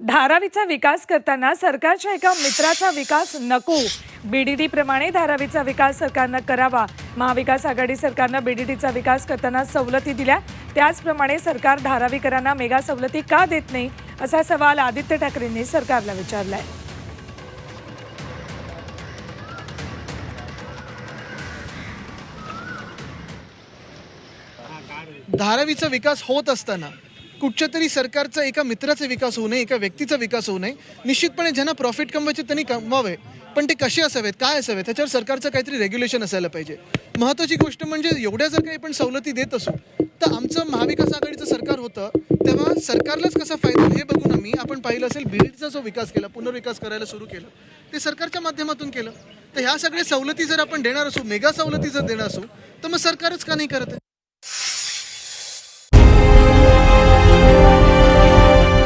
धारावीचा विकास करताना सरकारच्या एका मित्राचा विकास नको. बीडीडी प्रमाणे धारावीचा विकास सरकारनं करावा. महाविकास आघाडी सरकारनं बीडीडीचा विकास करताना सवलती दिल्या. त्याचप्रमाणे सरकार धारावीकरांना मेगा सवलती का देत नाही? असा सवाल आदित्य ठाकरेंनी सरकारला विचारलाय. धारावीचा विकास होत असताना कुठच्या तरी सरकारचा एका मित्राचा विकास होऊ नये एका व्यक्तीचा विकास होऊ नये. निश्चितपणे ज्यांना प्रॉफिट कमवायचे त्यांनी कमवावे. पण ते कसे असावेत काय असावेत त्याच्यावर सरकारचं काहीतरी रेग्युलेशन असायला पाहिजे. महत्त्वाची गोष्ट म्हणजे एवढ्या जर काही आपण सवलती देत असू तर आमचं महाविकास आघाडीचं सरकार होतं तेव्हा सरकारलाच कसा फायदा हे बघून आम्ही आपण पाहिलं असेल बीडचा जो विकास केला पुनर्विकास करायला सुरू केलं ते सरकारच्या माध्यमातून केलं. तर ह्या सगळ्या सवलती जर आपण देणार असू मेगा सवलती जर देणार असू तर मग सरकारच का नाही करत आहे?